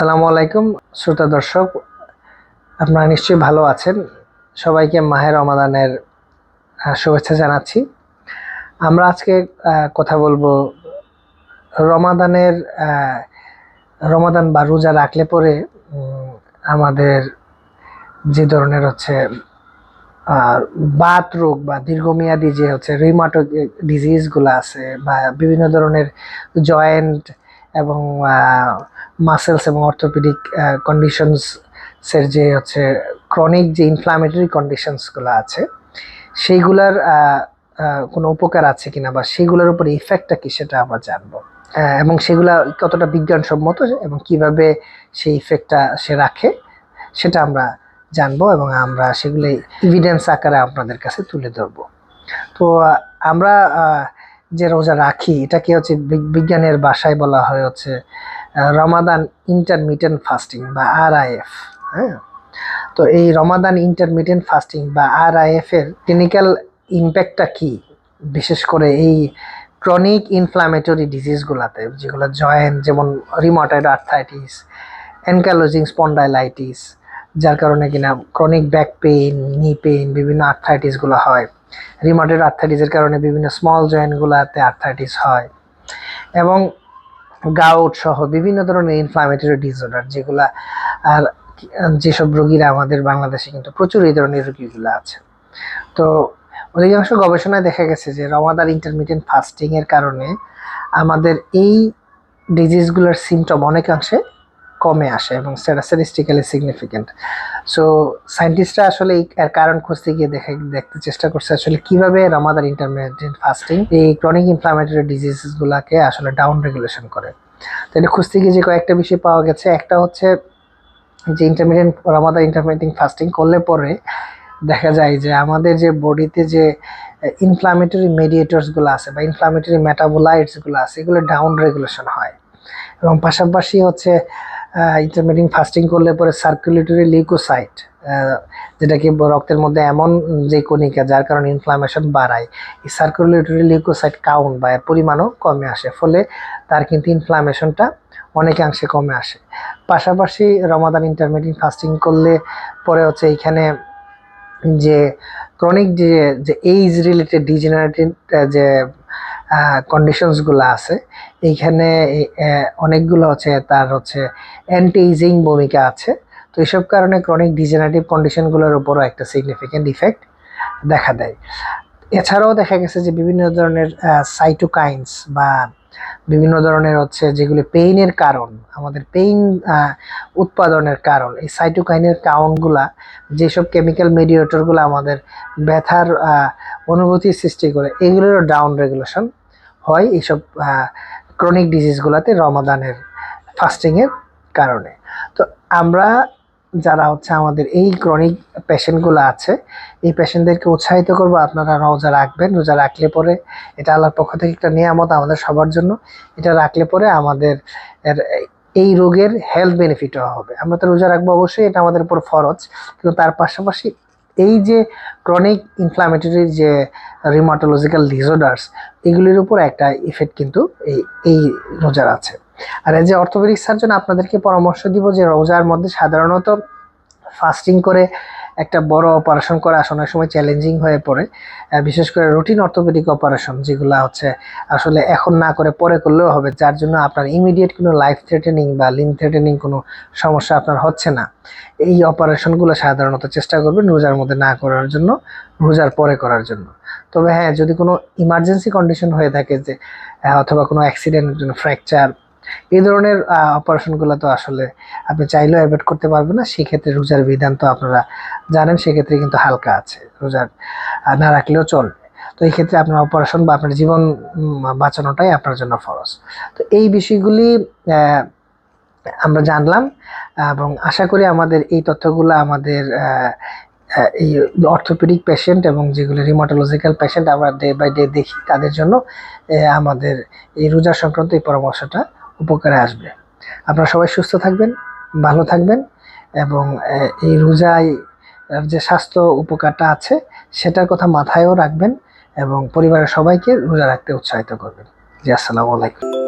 আসসালামু আলাইকুম, শ্রোতা দর্শক। আপনারা নিশ্চয়ই ভালো আছেন। সবাইকে মাহের রমাদানের শুভেচ্ছা জানাচ্ছি। আমরা আজকে কথা বলব রমাদানের রমাদান বা রোজা রাখলে পরে আমাদের যে ধরনের হচ্ছে বাত রোগ বা দীর্ঘমেয়াদী যে হচ্ছে রিমাটো ডিজিজগুলো আছে বা বিভিন্ন ধরনের জয়েন্ট এবং মাসেলস এবং অর্থোপেডিক কন্ডিশনসের যে হচ্ছে ক্রনিক যে ইনফ্লামেটরি কন্ডিশনসগুলো আছে, সেইগুলার কোনো উপকার আছে কিনা বা সেগুলোর উপর ইফেক্টটা কি সেটা আমরা জানব। এবং সেগুলা কতটা বিজ্ঞানসম্মত এবং কীভাবে সেই ইফেক্টটা সে রাখে, সেটা আমরা জানব এবং আমরা সেগুলো ইভিডেন্স আকারে আপনাদের কাছে তুলে ধরবো। তো আমরা যে রোজা রাখি, এটাকে হচ্ছে বিজ্ঞানের ভাষায় বলা হয় হচ্ছে রমাদান ইন্টারমিটেন্ট ফাস্টিং বা আর হ্যাঁ? তো এই রমাদান ইন্টারমিটেন্ট ফাস্টিং বা আর এর ক্লিনিক্যাল ইম্প্যাক্টটা কি? বিশেষ করে এই ক্রনিক ইনফ্লামেটরি ডিজিজগুলোতে যেগুলো জয়েন্ট যেমন রিমোটয়েড আর্থাইটিস অ্যানকালোজিং স্পন্ডাইলাইটিস যার কারণে কিনা chronic back pain knee pain বিভিন্ন আর্থাইটিসগুলো হয়। রিমোটেড আর্থাইটিসের কারণে বিভিন্ন স্মল জয়েন্টগুলোতে আর্থাইটিস হয় এবং গাউট সহ বিভিন্ন ধরনের ইনফ্লামেটরি ডিসঅর্ডার যেগুলা আর যেসব রোগীরা আমাদের বাংলাদেশে কিন্তু প্রচুর এই ধরনের রোগীগুলো আছে। তো অধিকাংশ গবেষণায় দেখা গেছে যে রমাদার ইন্টারমিডিয়েন্ট ফাস্টিংয়ের কারণে আমাদের এই ডিজিজগুলোর সিমটম অনেকাংশে কমে আসে এবং স্ট্যাটিস্টিক্যালি সিগনিফিকেন্ট সো সায়েন্টিস্টরা আসলে এর কারণ খুঁজতে গিয়ে দেখে, দেখতে চেষ্টা করছে আসলে কীভাবে রামাদান ইন্টারমিডিয়েন্ট ফাস্টিং এই ক্রনিক ইনফ্লামেটরি ডিজিজগুলোকে আসলে ডাউন রেগুলেশন করে। এটা খুঁজতে গিয়ে যে কয়েকটা বিষয় পাওয়া গেছে, একটা হচ্ছে যে ইন্টারমিডিয়েন্ট রামাদান ইন্টারমিডিয়েন্ট ফাস্টিং করলে পরে দেখা যায় যে আমাদের যে বডিতে যে ইনফ্লামেটরি মেডিয়েটরসগুলো আছে বা ইনফ্লামেটরি মেটাবোলাইটসগুলো আছে, এগুলো ডাউন রেগুলেশন হয়। এবং পাশাপাশি হচ্ছে ইন্টারমিডিয়েন্ট ফাস্টিং করলে পরে সার্কুলেটরি লিউকোসাইট যেটাকে রক্তের মধ্যে এমন যে কণিকা যার কারণে ইনফ্লামেশন বাড়ায়, এই সার্কুলেটরি লিউকোসাইট কাউন্ট বা পরিমাণও কমে আসে, ফলে তার কিন্তু ইনফ্লামেশনটা অনেকাংশে কমে আসে। পাশাপাশি রমাদান ইন্টারমিডিয়েন্ট ফাস্টিং করলে পরে হচ্ছে এইখানে যে ক্রনিক যে যে এইজ রিলেটেড ডিজেনারেটিভ যে কন্ডিশনসগুলো আছে। এইখানে অনেকগুলো হচ্ছে তার হচ্ছে অ্যান্টি এজিং ভূমিকা আছে। তো এইসব কারণে ক্রনিক ডিজেনারেটিভ কন্ডিশনগুলোর উপরও একটা সিগনিফিক্যান্ট ইফেক্ট দেখা দেয়। এছাড়াও দেখা গেছে যে বিভিন্ন ধরনের সাইটোকাইন্স বা বিভিন্ন ধরনের হচ্ছে যেগুলি পেইনের কারণ, আমাদের পেইন উৎপাদনের কারণ, এই সাইটোকাইনের কাউন্টগুলা যেসব কেমিক্যাল মেডিয়েটরগুলো আমাদের ব্যথার অনুভূতি সৃষ্টি করে, এগুলোরও ডাউন রেগুলেশন হয় এইসব ক্রনিক ডিজিজগুলোতে রমাদানের ফাস্টিংয়ের কারণে। তো আমরা যারা হচ্ছে আমাদের এই ক্রনিক পেশেন্টগুলো আছে, এই পেশেন্টদেরকে উৎসাহিত করব, আপনারা রোজা রাখবেন, রোজা রাখলে পরে এটা আল্লাহর পক্ষ থেকে একটা নিয়ামত আমাদের সবার জন্য। এটা রাখলে পরে আমাদের এই রোগের হেলথ বেনিফিটও হবে। আমরা তো রোজা রাখব অবশ্যই, এটা আমাদের উপর ফরজ, কিন্তু তার পাশাপাশি এই যে ক্রনিক ইনফ্লামেটরি যে রিমাটোলজিক্যাল ডিসঅর্ডার্স এগুলির উপর একটা ইফেক্ট কিন্তু এই এই রোজার আছে। আর এই যে অর্থোপেডিক সার্জন আপনাদেরকে পরামর্শ দিব যে রোজার মধ্যে সাধারণত ফাস্টিং করে একটা বড় অপারেশন করা অনেক সময় চ্যালেঞ্জিং হয়ে পড়ে। বিশেষ করে রুটিন অর্থোপেডিক অপারেশন যেগুলো হচ্ছে, আসলে এখন না করে পরে করলেও হবে, যার জন্য আপনার ইমিডিয়েট কোনো লাইফ থ্রেটেনিং বা লিন থ্রেটেনিং কোনো সমস্যা আপনার হচ্ছে না। এই অপারেশনগুলো সাধারণত চেষ্টা করবেন রোজার মধ্যে না করার জন্য, রোজার পরে করার জন্য। তবে হ্যাঁ যদি কোনো ইমার্জেন্সি কন্ডিশন হয়ে থাকে যে অথবা কোনো অ্যাক্সিডেন্টের জন্য ফ্র্যাকচার এই ধরনের অপারেশনগুলো তো আসলে আপনি চাইলেও অ্যাভয়েড করতে পারবেন না। সেক্ষেত্রে রোজার বিধান তো আপনারা জানেন, সেক্ষেত্রে কিন্তু হালকা আছে রোজার না রাখলেও চলবে। তো এই ক্ষেত্রে আপনার অপারেশন বা আপনার জীবন বাঁচানোটাই আপনার জন্য ফরজ। তো এই বিষয়গুলি আমরা জানলাম, এবং আশা করি আমাদের এই তথ্যগুলো আমাদের এই অর্থোপেডিক পেশেন্ট এবং যেগুলো রিমোটোলজিক্যাল পেশেন্ট আমরা ডে বাই ডে দেখি তাদের জন্য আমাদের এই রোজা সংক্রান্ত এই পরামর্শটা উপকারে আসবে। আপনারা সবাই সুস্থ থাকবেন, ভালো থাকবেন এবং এই রোজায় যে স্বাস্থ্য উপকারটা আছে সেটার কথা মাথায়ও রাখবেন এবং পরিবারের সবাইকে রোজা রাখতে উৎসাহিত করবেন। জি, আসসালামু আলাইকুম।